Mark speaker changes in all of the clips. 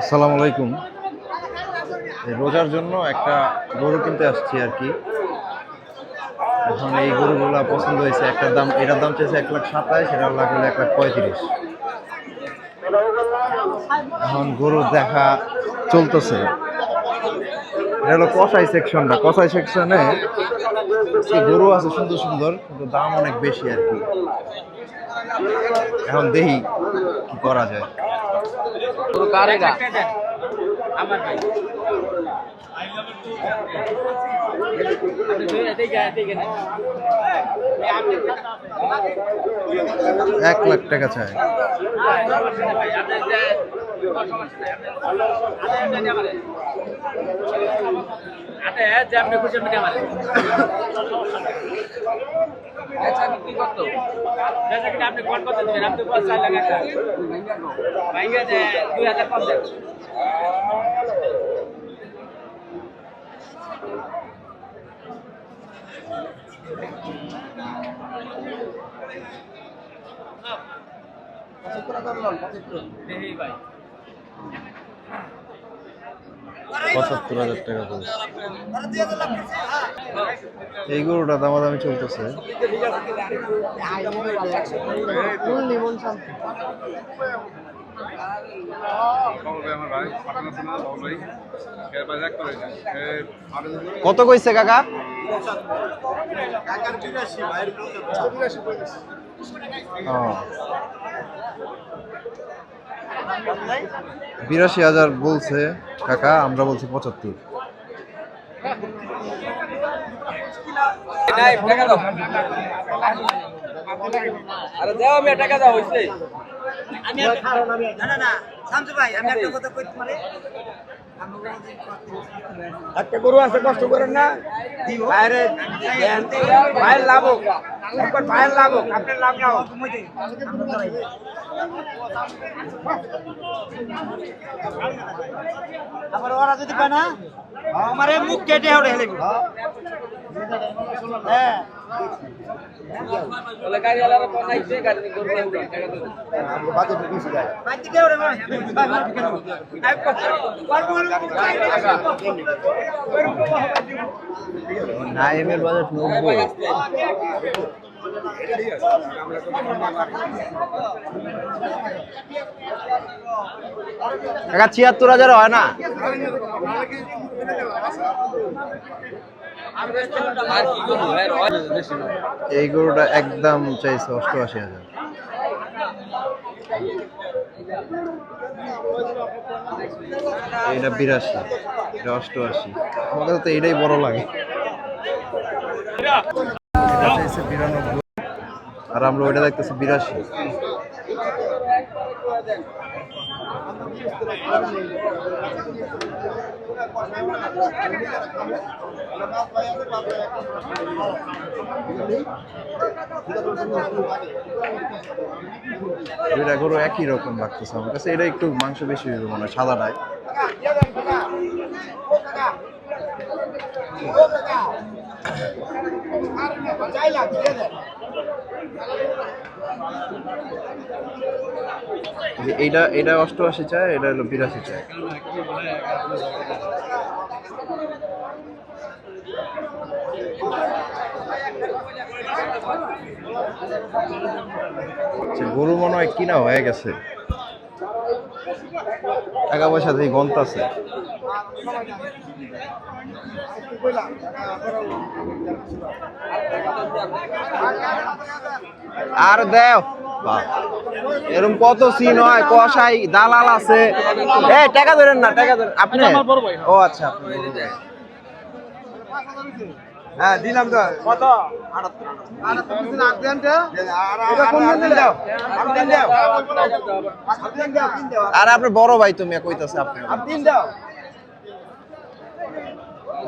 Speaker 1: আসসালামু আলাইকুম। রোজার জন্য একটা গরু কিনতে আসছি আর কি। এখন এই গরুগুলা পছন্দ হয়েছে, একটার দাম, এটার দাম চেয়েছে এক লাখ সাতাশ এটার লাখ হলো এক লাখ পঁয়ত্রিশ। এখন গরু দেখা চলতেছে। এটা হলো কষাই সেকশনটা কষাই সেকশনে গরু আছে সুন্দর সুন্দর, কিন্তু দাম অনেক বেশি আর কি। এখন দেখি কি করা যায়।
Speaker 2: গরু কার এটা
Speaker 3: আমার ভাই আপনি ধরে এদিকে এদিকে না আপনি
Speaker 1: এক লাখ টাকা চাই
Speaker 3: ভাই যে আপনি আপনি আপনি আপনি খুশি আপনি আমারে
Speaker 2: আচ্ছা বিক্রি করতো
Speaker 3: বেচা কিনা আপনি কোন কত দিবেন আপনি বল চার লাখ একটা ভাইঙ্গা যে দুই হাজার কম দেন দেখি ভাই।
Speaker 1: পঁচাত্তর হাজার টাকা পড়ছে এই গরুটা দামাদামি চলতেছে। কত কইছে কাকা। বিরাশি হাজার বলছে কাকা আমরা বলছি পঁচাত্তর।
Speaker 2: নাই টাকা দাও। আরে দাও আমি টাকা দাও হইছে।
Speaker 4: আমি না না না শামসু ভাই আমি একটা কথা
Speaker 5: একটা গরু আছে কষ্ট করেন না। বাইরে ভাইয়ের লাভ হোক। একবার ভাইয়ের লাভ হোক। আপনার লাভ না হোক।
Speaker 4: আবার ওরা যদি পায় না আমারে মুখ কেটে ওরে হেলে হ্যাঁ।
Speaker 1: নাইমের বাজেট নব্বই। ছিয়াত্তর হাজার হয় না? এই গরুটা একদম চাইছে অষ্টআশি হাজার। এইটা বিরাশি, এটা অষ্টআশি। আমাদের তো এটাই বড় লাগে। আর আমরা ওইটা দেখতেছি বিরাশি। দুইটা গরু একই রকম লাগতেছে আমার কাছে। এটা একটু মাংস বেশি হইবে মনে হয় সাদাটায় যে এইটা এটা অষ্টআশি চায় এটা হলো বিরাশি চায়। আচ্ছা, গরু মনে হয় কিনা হয়ে গেছে। টাকা পয়সা গন্ত আছে আর দেও। এরকম কত সিন হয় কষাই দালাল আছে এ টাকা ধরেন না টাকা ধরেন আপনি ও আচ্ছা বড় ভাই।
Speaker 5: হ্যাঁ দিলাম তো কত এটা কোন দিন দিলাও? আর দিন দাও। আর দিন দাও, দিন দাও।
Speaker 1: আর আপনার বড় ভাই তুমি কইতাছে আপনি
Speaker 5: আর দিন দাও।
Speaker 1: আটাত্তর হাজার
Speaker 5: আমাদেরও ডুবে যাবে, খেলে যাবে।
Speaker 1: নেন
Speaker 5: একটা লাল রং করে দিলে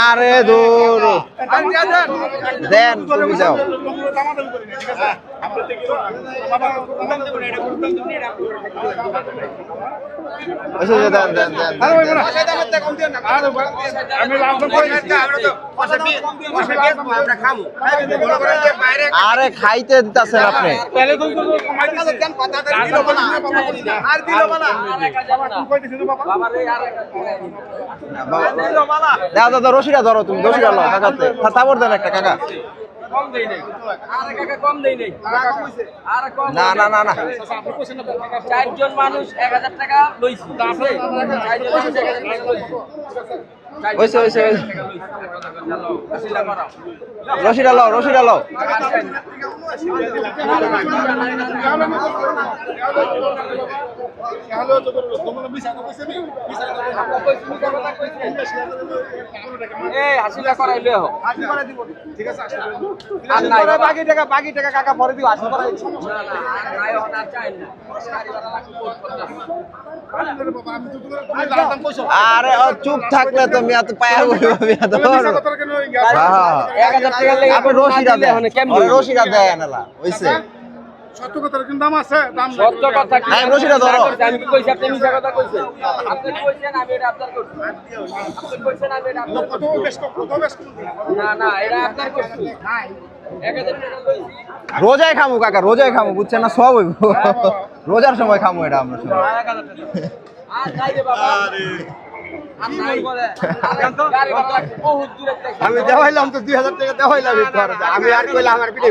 Speaker 2: আরে
Speaker 1: দূর। দেন তুমি যাও। আরে খাইতে দিতেছেন আপনি। দাও দাও, রশিটা ধরো তুমি রশিটা লো কাকাতে। থাবর দেন একটা কাকা। না না না না।
Speaker 2: চারজন মানুষ এক হাজার টাকা লইছি। আছে।
Speaker 1: হয়েছে হয়েছে রশিটা লও রশিটা লও।
Speaker 2: করাইলে হোক আর নাই
Speaker 5: বাকি টাকা বাকি টাকা কাকা পরে দিব আসলে পরে। দিচ্ছি।
Speaker 2: না না। আর
Speaker 1: ও চুপ থাকলে তো মিয়া তো পায়া বলব মিয়া তো হ্যাঁ
Speaker 2: লেগে
Speaker 1: আপনি রশিটা দেন।
Speaker 2: মানে কেমনি?
Speaker 1: ওই রশিটা দেন এলা। হইছে।
Speaker 2: সত্য কথা কি
Speaker 1: নাই, রশিটা ধরো।
Speaker 2: আমি কি কইছি আপনি মিছা কথা কইছেন আপনি কইছেন আমি এটা আপনার করছি আপনি কইছেন আমি এটা আপনার করছি না না এটা আপনার করছি এক হাজার টাকা লইছি
Speaker 1: রোজায় খামু কাকা রোজায় খামু বুঝছেন না সব হইব রোজার সময় খামু এটা আমরা
Speaker 2: থেকে
Speaker 5: আমি দেওয়াইলাম তো দুই হাজার টাকা দেওয়াইলাম আমি আর কইলাম আমার পিঠে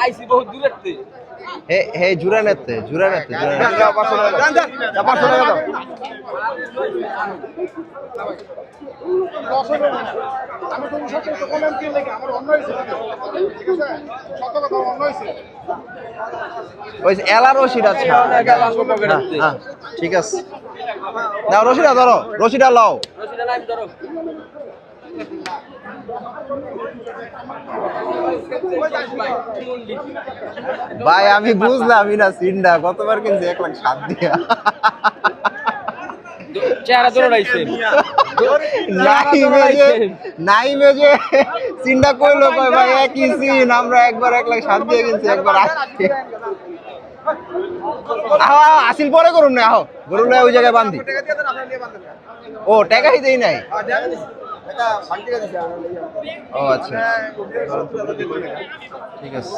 Speaker 2: আইছি বহুত দূরে থেকে
Speaker 1: হে হে জুরা নেতে জুরা নেতে জুরা নেতে
Speaker 5: যাও, পাঁচশো টাকা দাও। যাও, পাঁচশো টাকা দাও।
Speaker 1: ওই যে এলা রশিটা আছে হ্যাঁ, হ্যাঁ, ঠিক আছে। নাও রশিটা ধরো রশিটা লও।
Speaker 2: রশিদা নাম ধরো।
Speaker 1: ভাই আমি বুঝলাম না সিনটা কতবার কিনছি এক লাখ সাত দিয়া।
Speaker 2: চেহারা ধরে
Speaker 1: যে সিনটা কইলো ভাই একই সিন আমরা একবার এক লাখ সাত দিয়ে কিনছি একবার আহো আসিল পরে করুন না আহো গরু ওই জায়গায় বান্ধি। ও টাকাই দেই নাই। ও আচ্ছা। ঠিক আছে।